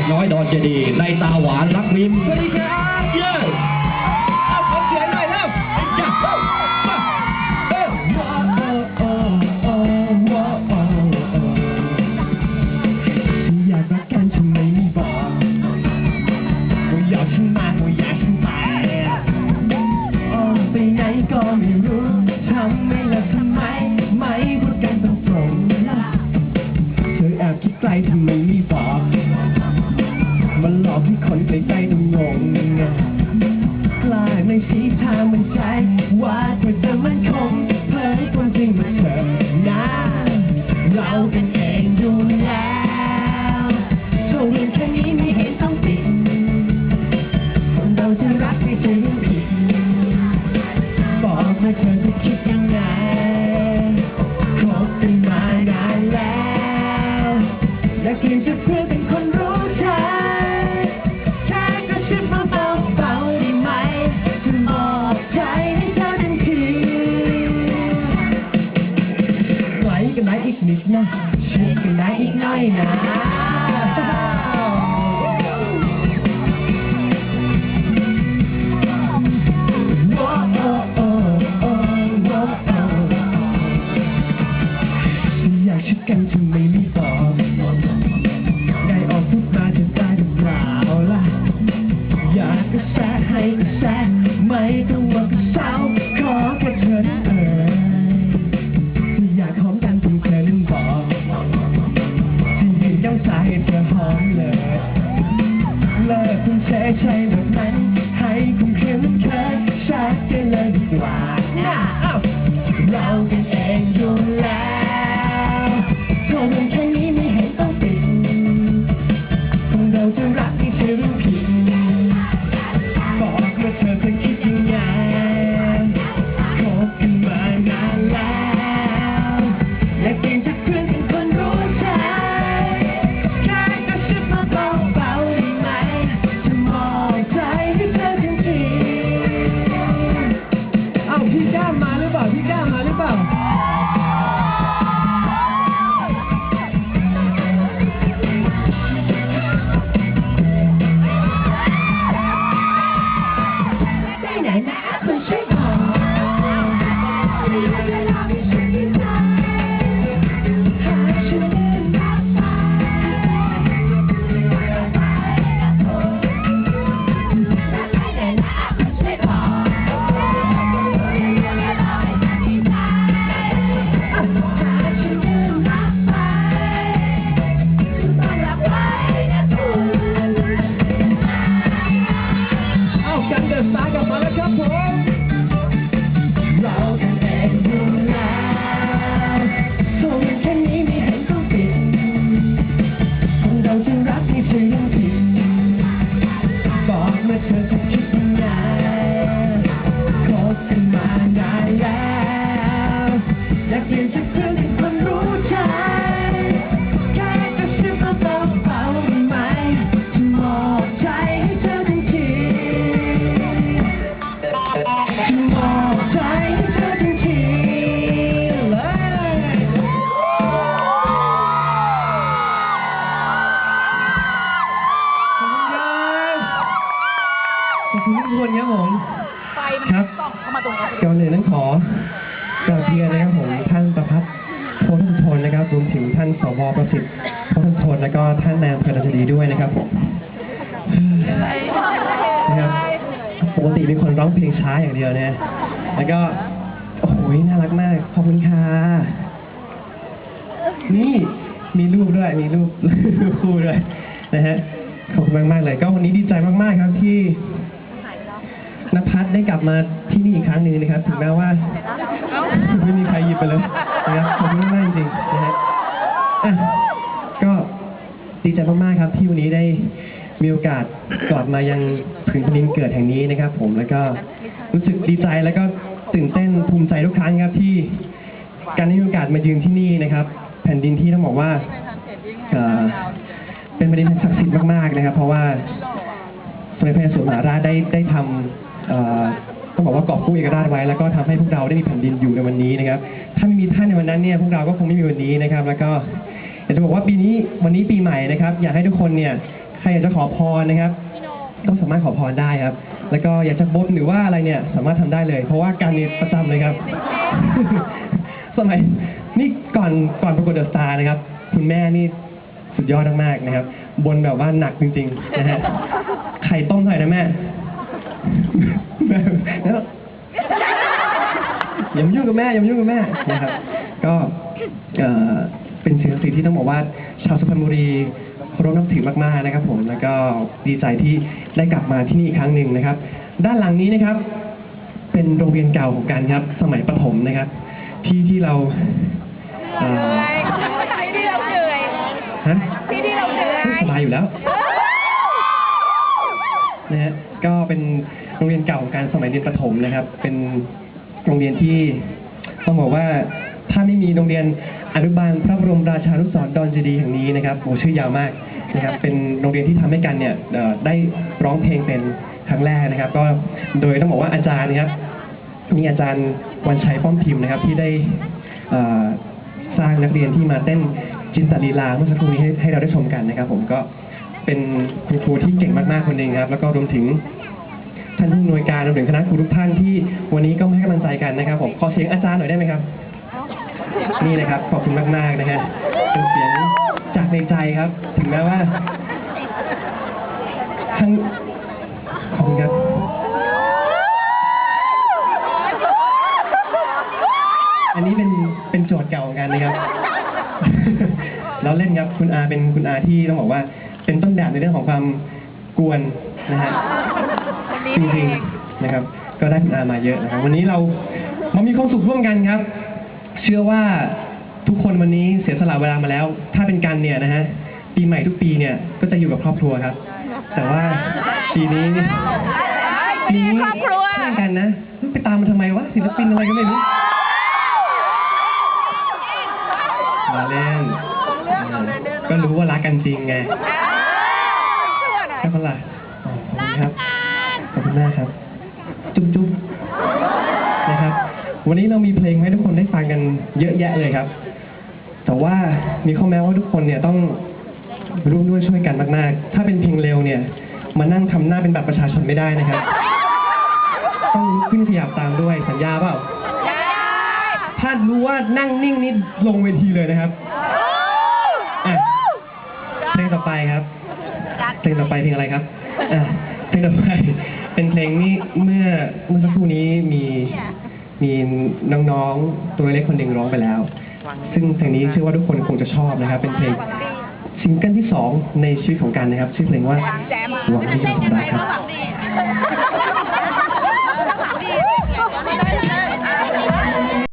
กน้อยดอนเจดีในตาหวานรักมิมสวัสดีครับเย้เอาขอเสียงหน่อยเร็วอย่าเข้าม เปลี่ยนจากเพื่อเป็นคนรู้ใจ แค่กระชิบมาเบาๆได้ไหมจะบอกใจให้เธอทันทีไหวกันไหนอีกนิดนะชิดกันไหนอีกหน่อยนะ อบคุณทุกคนครับผม ไฟมันครับ ส่องเข้ามาตรงนี้ก่อนอื่นนั้นขอกราบเรียนนะครับผมท่านประพัฒน์โพธิพลนะครับรวมถึงท่านสวประสิทธิ์โพธิพลแล้วก็ท่านนายอำเภอราชดีด้วยนะครับผมนะครับปกติเป็นคนร้องเพลงช้าอย่างเดียวเนี่ยแล้วก็โอ้โหน่ารักมากขอบคุณค่ะนี่มีรูปด้วยมีรูป รูปคู่ด้วยนะฮะขอบคุณมากๆเลย ก็วันนี้ดีใจมากๆครับที่นภัส ได้กลับมาที่นี่อีกครั้งหนึ่งนะครับ ถึงแม้ว่า ไม่มีใครหยิบไปเลยนะครับขอบคุณมากจริงๆนะฮะอะก็ดีใจมากๆครับที่วันนี้ได้มีโอกาสกลับมายังผืนแผ่นดินเกิดแห่งนี้นะครับ ผมแล้วก็รู้สึกดีใจแล้วก็ตื่นเต้นภูมิใจทุกครั้งครับที่การได้มีโอกาสมายืนที่นี่นะครับ แผ่นดินที่ต้องบอกว่าเอ่อเป็นแผ่นดินศักดิ์สิทธิ์มากๆนะครับ เพราะว่าสมเด็จพระนเรศวรมหาราชได้ได้ทำ ต้องบอกว่ากอบกู้เอกราชไว้ แล้วก็ทำให้พวกเราได้มีแผ่นดินอยู่ในวันนี้นะครับ ถ้าไม่มีท่านในวันนั้นเนี่ยพวกเราก็คงไม่มีวันนี้นะครับ แล้วก็อยากจะบอกว่าปีนี้วันนี้ปีใหม่นะครับ อยากให้ทุกคนเนี่ยใครอยากจะขอพรนะครับก็สามารถขอพรได้ครับ แล้วก็อยากจะบนหรือว่าอะไรเนี่ยสามารถทำได้เลย เพราะว่าการนี้ประจำเลยครับ สมัยนี่ก่อนก่อนประกวดเดอะสตาร์นะครับ คุณแม่นี่สุดยอดมากๆนะครับ บนแบบว่าหนักจริงๆนะฮะไข่ต้มเท่าไหร่นะแม่ แล้วอย่ามายุ่งกับแม่อย่ามายุ่งกับแม่นะครับ ก็เอ่อเป็นสิ่งศักดิ์สิทธิ์ที่ต้องบอกว่าชาวสุพรรณบุรีเคารพนับถือมากๆนะครับ ผมแล้วก็ดีใจที่ได้กลับมาที่นี่อีกครั้งหนึ่งนะครับ ด้านหลังนี้นะครับ เป็นโรงเรียนเก่าของกันครับ สมัยประถมนะครับ ที่ที่เราเอ่อที่ที่เราเหนื่อยฮะที่ที่เราเหนื่อยสบายอยู่แล้วนะฮะ ก็เป็นโรงเรียนเก่าของการสมัยเรียนประถมนะครับ เป็นโรงเรียนที่ต้องบอกว่าถ้าไม่มีโรงเรียนอนุบาลพระบรมราชานุสรณ์ดอนเจดีย์แห่งนี้นะครับโอ้ชื่อยาวมากนะครับ เป็นโรงเรียนที่ทำให้กันเนี่ยได้ร้องเพลงเป็นครั้งแรกนะครับ ก็โดยต้องบอกว่าอาจารย์นะครับมีอาจารย์วันชัยป้อมพิมพ์นะครับ ที่ได้สร้างนักเรียนที่มาเต้นจินตลีลาเมื่อสักครู่นี้ให้เราได้ชมกันนะครับ ผมก็ เป็นคุณครูที่เก่งมากๆคนหนึ่งครับ แล้วก็รวมถึงท่านผู้อำนวยการรวมถึงคณะครูทุกท่านที่วันนี้ก็มาให้กำลังใจกันนะครับผมขอเสียงอาจารย์หน่อยได้ไหมครับ นี่นะครับขอบคุณมากๆนะฮะเป็นเสียงจากในใจครับ ถึงแม้ว่าทั้งขอบคุณครับอันนี้เป็นเป็นโจทย์เก่าของกันนะครับเราเล่นครับคุณอาเป็นคุณอาที่ต้องบอกว่า นต้นแบบในเรื่องของความกวนนะฮะจริงๆนะครับ ก็ได้คุณอามาเยอะนะครับ วันนี้เรามามีความสุขร่วมกันครับ เชื่อว่าทุกคนวันนี้เสียสละเวลามาแล้ว ถ้าเป็นกันเนี่ยนะฮะปีใหม่ทุกปีเนี่ยก็จะอยู่กับครอบครัวครับ แต่ว่าปีนี้นี่ปีนี้ครอบครัวช่างกันนะไปตามมันทำไมวะศิลปินอะไรก็ไม่รู้มาเล่นเออก็รู้ว่ารักกันจริงไง ใช่ปะล่ะอ๋อขอบคุณครับ ขอบคุณมากครับ จุ๊บจุ๊บนะครับ วันนี้เรามีเพลงให้ทุกคนได้ฟังกันเยอะแยะเลยครับ แต่ว่ามีข้อแม้ว่าทุกคนเนี่ยต้องร่วมด้วยช่วยกันมากๆ ถ้าเป็นเพลงเร็วเนี่ย มานั่งทำหน้าเป็นบัตรประชาชนไม่ได้นะครับ ต้องลุกขึ้นขยับตามด้วยสัญญาเปล่า ถ้ารู้ว่านั่งนิ่งนี่ลงเวทีเลยนะครับอะเพลงต่อไปครับ เพลงต่อไปเพลงอะไรครับอะเพลงต่อไปเป็นเพลงนี้เมื่อเมื่อสักครู่นี้มีมีน้องๆตัวเล็กคนหนึ่งร้องไปแล้ว ซึ่งเพลงนี้เชื่อว่าทุกคนคงจะชอบนะครับ เป็นเพลงซิงเกิลที่สองในชีวิตของกันนะครับ ชื่อเพลงว่าหวังดีครับ